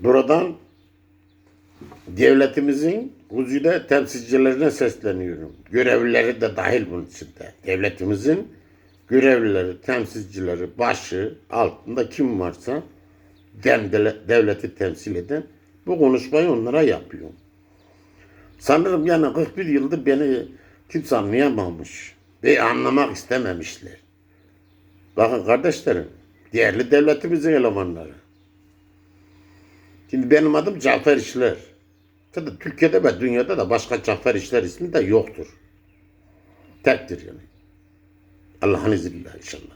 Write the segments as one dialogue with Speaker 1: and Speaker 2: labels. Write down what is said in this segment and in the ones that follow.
Speaker 1: Buradan devletimizin huzurda temsilcilerine sesleniyorum. Görevlileri de dahil bunun içinde. Devletimizin görevlileri, temsilcileri, başı altında kim varsa devleti temsil eden bu konuşmayı onlara yapıyor. Sanırım yani 41 yıldır beni kimse anlayamamış ve anlamak istememişler. Bakın kardeşlerim, değerli devletimizin elemanları. Şimdi benim adım Cafer İşler. Tabii Türkiye'de ve dünyada da başka Cafer İşler ismi de yoktur. Tektir yani. Allah'ın izniyle inşallah.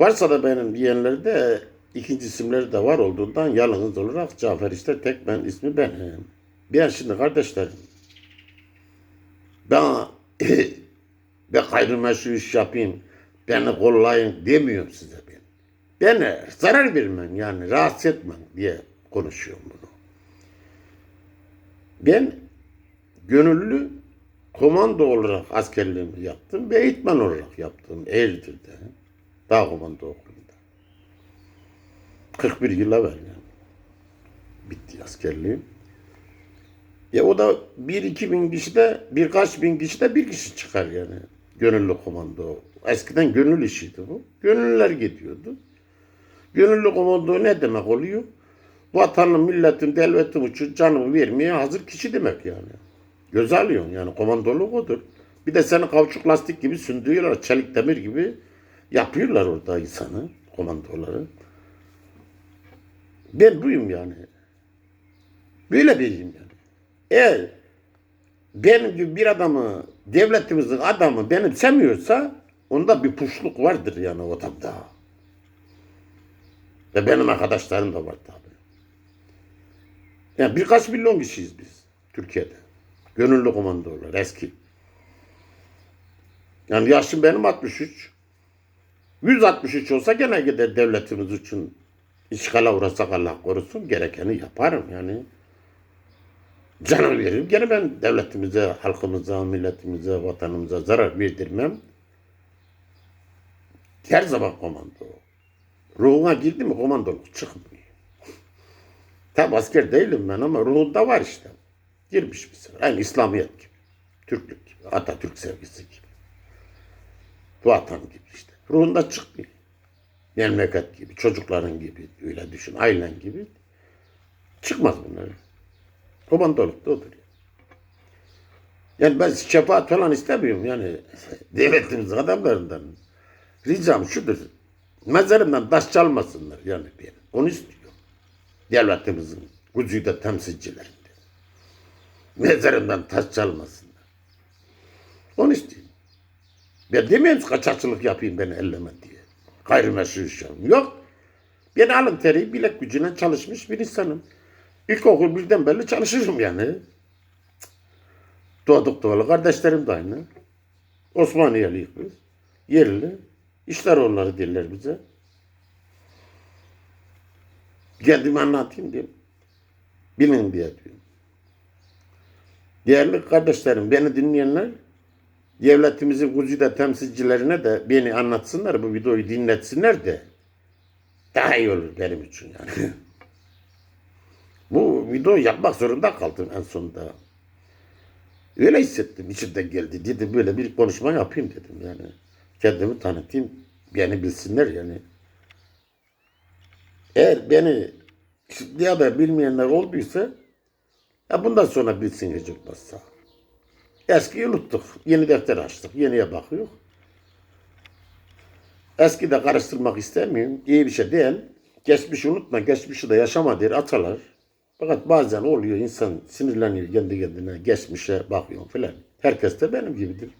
Speaker 1: Varsa da benim yeğenleri de ikinci isimleri de var olduğundan yalnız olarak Cafer İşler tek ben ismi benim. Ben şimdi kardeşlerim ben ben gayrimeşru iş yapayım, beni kollayın demiyorum size ben. Beni zarar vermen yani rahatsız etmem diye konuşuyorum bunu. Ben gönüllü komando olarak askerliğimi yaptım ve eğitmen olarak yaptım Eğirdir'de. Dağ komando okulunda. 41 yıl evvel yani. Bitti askerliğim. Ya o da bir iki bin kişi de birkaç bin kişi de bir kişi çıkar yani. Gönüllü komando. Eskiden gönüllü işiydi bu. Gönüllüler gidiyordu. Gönüllü komando ne demek oluyor? Vatanın, milletin, devletin için canımı vermeye hazır kişi demek yani. Göz alıyorsun yani komandoluk odur. Bir de seni kauçuk lastik gibi sündürüyorlar, çelik demir gibi yapıyorlar orada insanı, komandoları. Ben buyum yani. Böyle biriyim yani. Eğer benim gibi bir adamı, devletimizin adamı benimsemiyorsa onda bir puşluk vardır yani o adamda. Ve benim arkadaşlarım da var tabii. Yani birkaç milyon kişiyiz biz Türkiye'de. Gönüllü komandolar eski. Yani yaşım benim 63. 163 olsa gene gider devletimiz için işgale uğrasak Allah korusun gerekeni yaparım yani. Canımı veririm. Gene ben devletimize, halkımıza, milletimize, vatanımıza zarar verdirmem. Her zaman komando. Ruhuna girdi mi komandoluk çıkmıyor. Tabi asker değilim ben ama ruhunda var işte. Girmiş bir sıra. Aynı İslamiyet gibi. Türklük gibi. Atatürk sevgisi gibi. Vatan gibi işte. Ruhunda çıkmıyor. Memleket gibi, çocukların gibi, öyle düşün, ailen gibi. Çıkmaz bunlar. Komandoluk da odur. Yani. yani ben şefaat falan istemiyorum yani devletimizin adamlarından. Ricam şudur. Mezarımdan taş çalmasınlar yani benim. Onu istiyorum. Devletimizin gücüde temsilcilerinde. Mezarımdan taş çalmasınlar. Onu istiyorum. Ben demiyorum kaçakçılık yapayım beni elleme diye. Gayrimeşru iş yapayım. Yok. Ben alın teri bilek gücüne çalışmış bir insanım. İlkokul birden belli çalışırım yani. Doğduk doğalı kardeşlerim de aynı. Osmaniyeliyiz biz. Yerli. İşler onları derler bize. Kendimi anlatayım diyeyim. Bilin diye diyorum. Değerli kardeşlerim, beni dinleyenler, devletimizin güzide temsilcilerine de beni anlatsınlar, bu videoyu dinletsinler de daha iyi olur benim için yani. bu videoyu yapmak zorunda kaldım en sonunda. Öyle hissettim, içimden geldi. Dedim böyle bir konuşma yapayım dedim yani. Kendimi tanıtayım, beni bilsinler yani. Eğer beni ya da bilmeyenler olduysa ya bundan sonra bilsin hiç olmazsa. Eskiyi unuttuk. Yeni defter açtık. Yeniye bakıyor. Eski de karıştırmak istemiyorum. İyi bir şey değil. Geçmişi unutma. Geçmişi de yaşama der atalar. Fakat bazen oluyor insan sinirleniyor kendi kendine. Geçmişe bakıyor filan. Herkes de benim gibidir.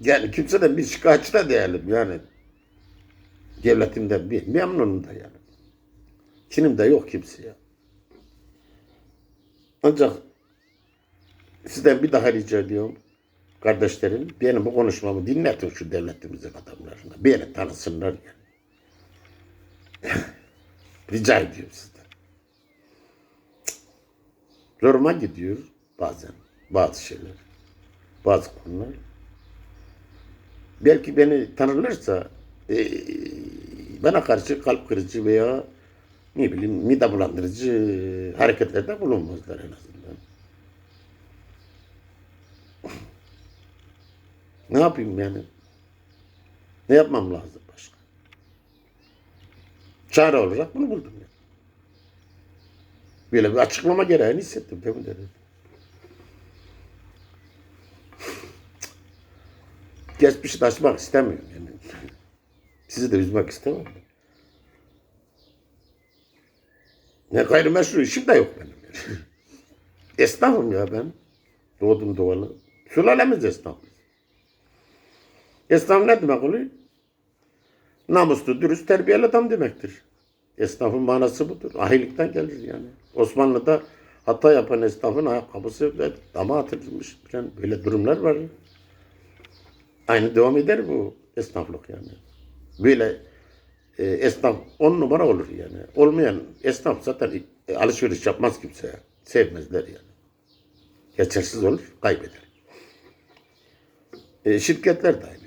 Speaker 1: Yani kimseden bir şikayetçi de değilim yani. Devletimden bir memnunum da yani. Kinim de yok kimseye. Ancak sizden bir daha rica ediyorum. Kardeşlerim benim bu konuşmamı dinletin şu devletimizin adamlarına. Beni tanısınlar yani. rica ediyorum sizden. Zoruma gidiyor bazen bazı şeyler. Bazı konular. Belki beni tanırlarsa e, bana karşı kalp kırıcı veya ne bileyim mide bulandırıcı hareketlerde bulunmazlar en azından. Ne yapayım yani? Ne yapmam lazım başka? Çare olarak bunu buldum ya. Böyle bir açıklama gereğini hissettim. Demin dedim. Geçmişi taşımak istemiyorum yani. Sizi de üzmek istemem. Ne gayrimeşru işim de yok benim. Esnafım ya ben. Doğdum doğalı. Sülalemiz esnafız. Esnaf ne demek oluyor? Namuslu, dürüst, terbiyeli adam demektir. Esnafın manası budur. Ahilikten gelir yani. Osmanlı'da hata yapan esnafın ayakkabısı ve dama atılmış. Yani böyle durumlar var. Aynı devam eder bu esnaflık yani. Böyle e, esnaf on numara olur yani. Olmayan esnaf zaten e, alışveriş yapmaz kimseye. Sevmezler yani. Geçersiz olur, kaybeder. E, şirketler de aynı.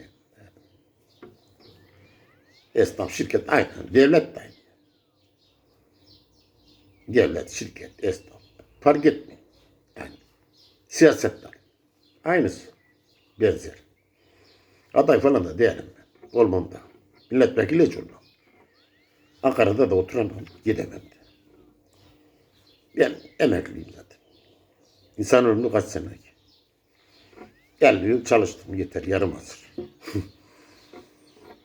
Speaker 1: Esnaf, şirket aynı. Devlet de aynı. Devlet, şirket, esnaf. Fark etmiyor. Yani siyasetler. Aynısı. Benzer. Aday falan da değilim ben. Olmam da. Milletvekili hiç olmam. Ankara'da da oturamam. Gidemem de. Ben emekliyim zaten. İnsan ömrü kaç sene ki? 50 yıl çalıştım yeter. Yarım asır.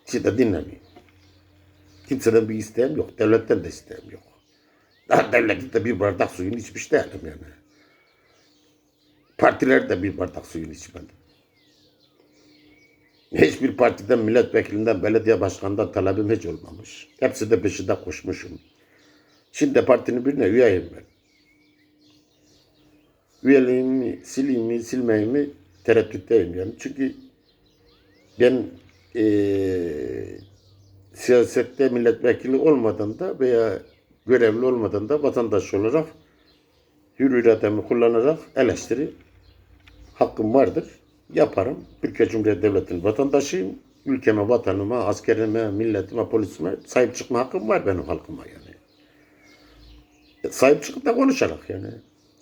Speaker 1: Hiç de dinlemiyorum. Kimseden bir isteğim yok. Devletten de isteğim yok. Daha devlette bir bardak suyunu içmiş değilim yani. Partiler de bir bardak suyunu içmedi. Hiçbir partiden, milletvekilinden, belediye başkanından talebim hiç olmamış. Hepsi de peşinde koşmuşum. Şimdi partinin birine üyeyim ben. Üyeliğimi sileyim mi, silmeyeyim mi tereddütteyim yani. Çünkü ben eee siyasette milletvekili olmadan da veya görevli olmadan da vatandaş olarak hür irademi kullanarak eleştiri hakkım vardır. Yaparım. Türkiye Cumhuriyeti Devleti'nin vatandaşıyım. Ülkeme, vatanıma, askerime, milletime, polisime sahip çıkma hakkım var benim halkıma yani. E, Sahip çıkıp da konuşarak yani.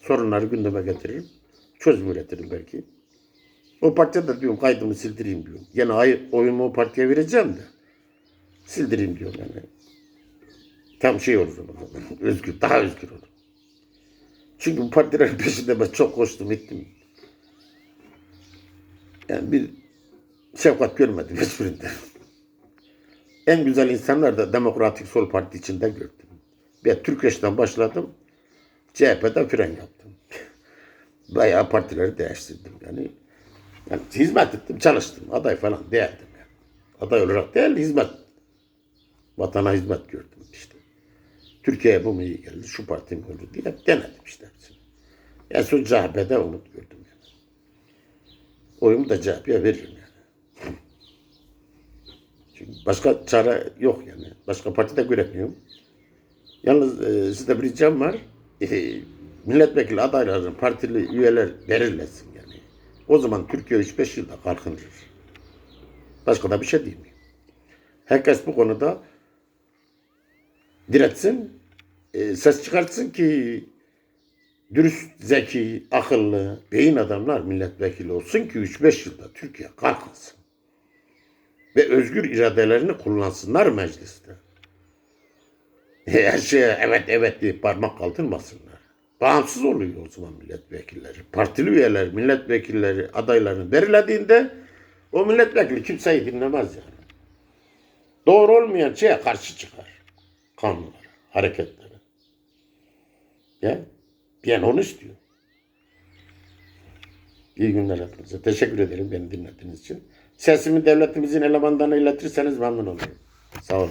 Speaker 1: Sorunları gündeme getiririm. Çözüm üretirim belki. O partiye de diyorum kaydımı sildireyim diyorum. Yine ay, oyumu o partiye vereceğim de. Sildireyim diyorum yani. Tam şey olur zaman. Özgür, daha özgür olur. Çünkü bu partilerin peşinde ben çok koştum ettim. Yani bir şefkat görmedim hiçbirinde. En güzel insanlar da Demokratik Sol Parti içinde gördüm. Ben Türkeş'ten başladım. CHP'de fren yaptım. Bayağı partileri değiştirdim yani. yani hizmet ettim, çalıştım. Aday falan değildim yani. Aday olarak değil, hizmet. Vatana hizmet gördüm işte. Türkiye'ye bu mu iyi geldi, şu parti mi olur diye denedim işte hepsini. En son CHP'de umut gördüm. Oyumu da CHP'ye veririm yani. Çünkü başka çare yok yani. Başka parti de göremiyorum. Yalnız e, sizde bir ricam var. E, milletvekili adaylarının partili üyeler belirlesin yani. O zaman Türkiye 3-5 yılda kalkınır. Başka da bir şey değil mi? Herkes bu konuda diretsin, e, ses çıkartsın ki dürüst, zeki, akıllı, beyin adamlar milletvekili olsun ki 3-5 yılda Türkiye kalkınsın. Ve özgür iradelerini kullansınlar mecliste. Her şeye evet evet diye parmak kaldırmasınlar. Bağımsız oluyor o zaman milletvekilleri. Partili üyeler, milletvekilleri adaylarını belirlediğinde o milletvekili kimseyi dinlemez yani. Doğru olmayan şeye karşı çıkar. Kanunlara, hareketlere. Ya, ben onu istiyor. İyi günler hepinize. Teşekkür ederim beni dinlediğiniz için. Sesimi devletimizin elemanlarına iletirseniz memnun olurum. Sağ olun.